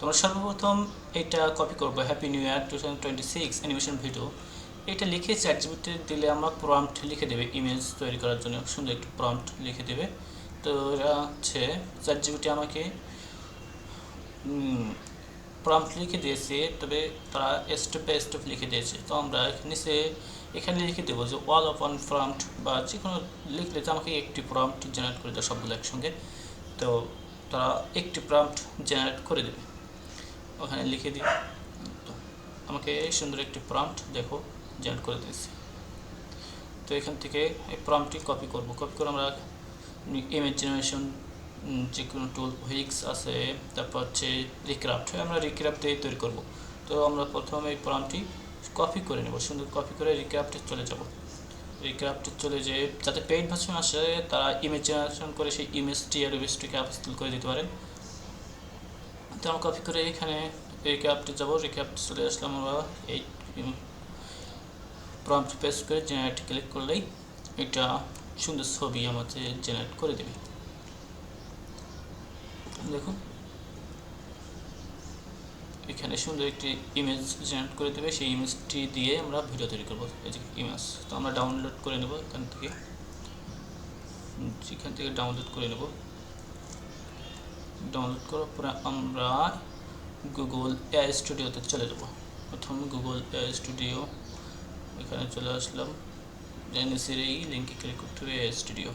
তোমরা সর্বপ্রথম এটা কপি করব happy new year two thousand twenty six animation video এটা লিখে চ্যাট জিবিতে দিলে আমরা প্রম্পট লিখে দেবে ইমেজ তৈরি করার জন্য। সুন্দর একটি প্রম্পট লিখে দেবে। তো এরা হচ্ছে চ্যাট জিবিটি আমাকে প্রম্পট লিখে দিয়েছে, তবে তারা স্টেপ বাই স্টেপ লিখে দিয়েছে। তো আমরা নিচে এখানে লিখে দেবো যে ওয়াল অফ ওয়ান প্রম্পট বা যে কোনো লিখলে তো আমাকে একটি প্রম্পট জেনারেট করে দেয় সবগুলো একসঙ্গে। তো তারা একটি প্রম্পট জেনারেট করে দেবে। ওখানে লিখে দিই। তো আমাকে সুন্দর একটি প্রম্পট দেখো জেনারেট করে দিয়েছি। তো এখান থেকে এই প্রম্পটটি কপি করব। কপি করে আমরা ইমেজ জেনারেশন যে কোনো টুল হুইক্স আছে, তারপর হচ্ছে রিক্রাফ্ট আমরা রিক্রাফ্ট দিয়ে তৈরি করব। তো আমরা প্রথমে এই প্রম্পটটি কপি করে নেব। সুন্দর কপি করে রিক্রাফ্টে চলে যাব। রিক্রাফ্টে চলে যে যাতে পেইড ভার্সন আসে, তারা ইমেজ জেনারেশন করে সেই ইমেজটি আর ইমেজটিকে আপস্কিল করে দিতে পারেন তো আমরা কপি করে এখানে রিক্রাফ্টে যাব রিক্রাফ্টে চলে আসলাম আমরা এই প্রম্পট পেস্ট করে জেনারেট ক্লিক করলেই এটা সুন্দর ছবি আমাদের জেনারেট করে দেবে। দেখুন। এখানে সুন্দর একটি ইমেজ জেনারেট করে দেবে, সেই ইমেজটি দিয়ে আমরা ভিডিও তৈরি করব। এই যে ইমেজ তো আমরা ডাউনলোড করে নেব এখান থেকে। এখান থেকে ডাউনলোড করে নেব। ডাউনলোড করার পরে আমরা গুগল এআই স্টুডিওতে চলে যাব। প্রথম গুগল এআই স্টুডিও এখানে চলে আসলাম। নিচের এই লিঙ্কে ক্লিক করতে হবে এআই স্টুডিও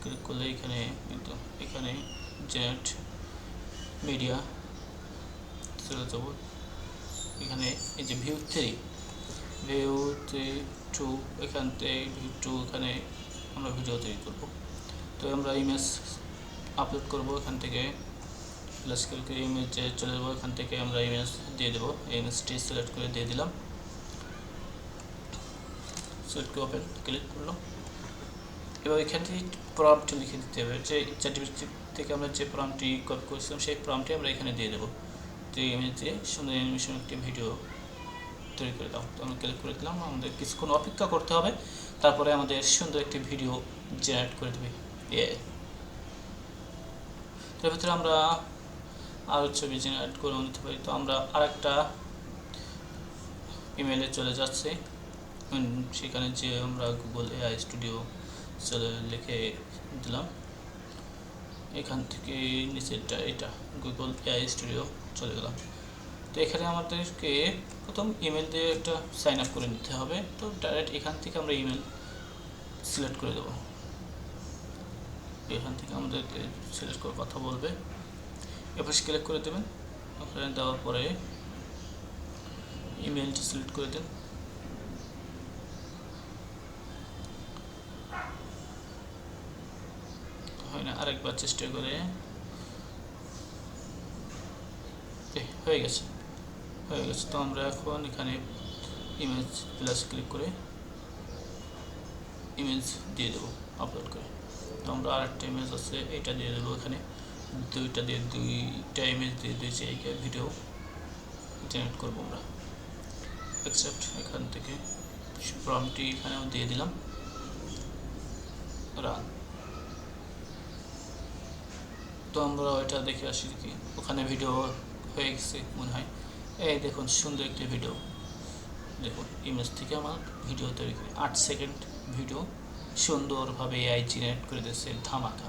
ক্লিক করলে এখানে কিন্তু, এখানে জেনারেট মিডিয়া চলে যাব। এখানে এই যে view three view three two এখান থেকে ভিউ টু এখানে আমরা ভিডিও তৈরি করব। তো আমরা ইমেজ আপলোড করব এখান থেকে। করে ইমেজে চলে যাব, এখান থেকে আমরা ইমেজ দিয়ে দেবো। ইমেজটি সিলেক্ট করে দিয়ে দিলাম। সিলেক্ট ওপেন ক্লিক করলাম। এবার এখান থেকে প্রম্পট লিখে দিতে হবে। যে চার্টিফিকেট থেকে আমরা যে প্রম্পটটি কপি করেছিলাম, সেই প্রম্পটটি আমরা এখানে দিয়ে দেবো। তো ইমেজ দিয়ে সুন্দর অ্যানিমেশন একটি ভিডিও তৈরি করে দাও। তো আমরা ক্লিক করে দিলাম। আমাদের কিছুক্ষণ অপেক্ষা করতে হবে। তারপরে আমাদের সুন্দর একটি ভিডিও জেনারেট করে দেবে। এআই তার ভিতরে আমরা আরও ছবি জেনারেট করে নিতে পারি। তো আমরা আরেকটা ইমেলে চলে যাচ্ছে। সেখানে যে আমরা গুগল এআই স্টুডিও চলে লিখে দিলাম। এখান থেকে নিচেরটা, এটা গুগল এআই স্টুডিও চলে গেলাম। তো এখানে আমাদেরকে প্রথম ইমেল দিয়ে একটা সাইন আপ করে নিতে হবে। তো ডাইরেক্ট এখান থেকে আমরা ইমেল সিলেক্ট করে দেবো। এখান থেকে আমাদেরকে সিলেক্ট করে কথা বলবে। এবার সিলেক্ট করে দেবেন ওখানে দেওয়ার পরে ইমেলটি সিলেক্ট করে দেন হয় না আরেকবার চেষ্টা করে হয়ে গেছে হয়ে গেছে তো আমরা এখন এখানে ইমেজ প্লাস ক্লিক করে ইমেজ দিয়ে দেবো আপলোড করে তো আমরা আরেকটা ইমেজ আছে এটা দিয়ে দেবো এখানে দুইটা দিয়ে দুইটা ইমেজ দিয়ে দিয়েছি এই ভিডিও জেনারেট করব আমরা। অ্যাকসেপ্ট এখান থেকে। প্রমটি এখানেও দিয়ে দিলাম। রান তো আমরা ওইটা দেখে আসি কি, ওখানে ভিডিও হয়ে গেছে মনে হয়। এই দেখুন, সুন্দর একটি ভিডিও দেখুন ইমেজ থেকে আমার ভিডিও তৈরি করি। আট সেকেন্ড ভিডিও সুন্দরভাবে এআই জেনারেট করে দিয়েছে, ধামাকা।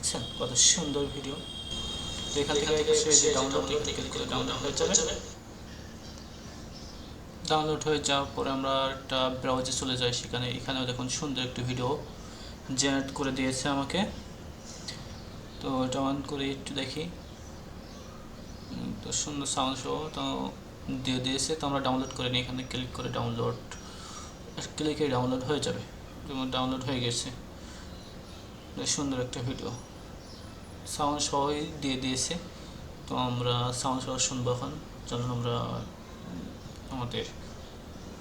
দেখছেন? কত সুন্দর ভিডিও এখান থেকে ডাউনলোড করে ডাউনলোড হয়ে যাবে। ডাউনলোড হয়ে যাওয়ার পরে আমরা একটা ব্রাউজে চলে যাই সেখানে। এখানেও দেখুন সুন্দর একটি ভিডিও জেনারেট করে দিয়েছে আমাকে। তো এটা অন করে একটু দেখি। তো সুন্দর সাউন্ড শো তো দিয়ে দিয়েছে। তো আমরা ডাউনলোড করে নিই এখানে ক্লিক করে ডাউনলোড ক্লিকে ডাউনলোড হয়ে যাবে। যেমন ডাউনলোড হয়ে গেছে। সুন্দর একটা ভিডিও সাউন্ড সহই দিয়ে দিয়েছে। তো আমরা সাউন্ড সহ শুনব এখন। চলুন আমরা আমাদের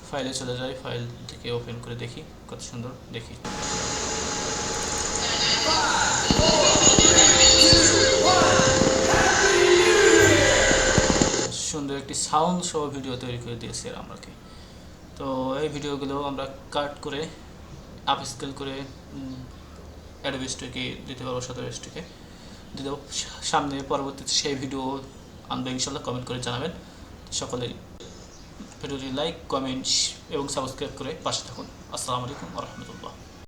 ফাইলে চলে যাই। ফাইল থেকে ওপেন করে দেখি। কত সুন্দর দেখি। সুন্দর একটি সাউন্ড সহ ভিডিও তৈরি করে দিয়েছে আমাকে। তো এই ভিডিওগুলো আমরা কাট করে আপ স্কেল করে অ্যাডোবি স্টকে দিতে পারব সাথে দিতে সামনে পরবর্তীতে সেই ভিডিও আনবে ইনশাল্লাহ কমেন্ট করে জানাবেন। সকলেই ভিডিওটি লাইক কমেন্ট এবং সাবস্ক্রাইব করে পাশে থাকুন। আসসালামু আলাইকুম রহমতুল্লাহ।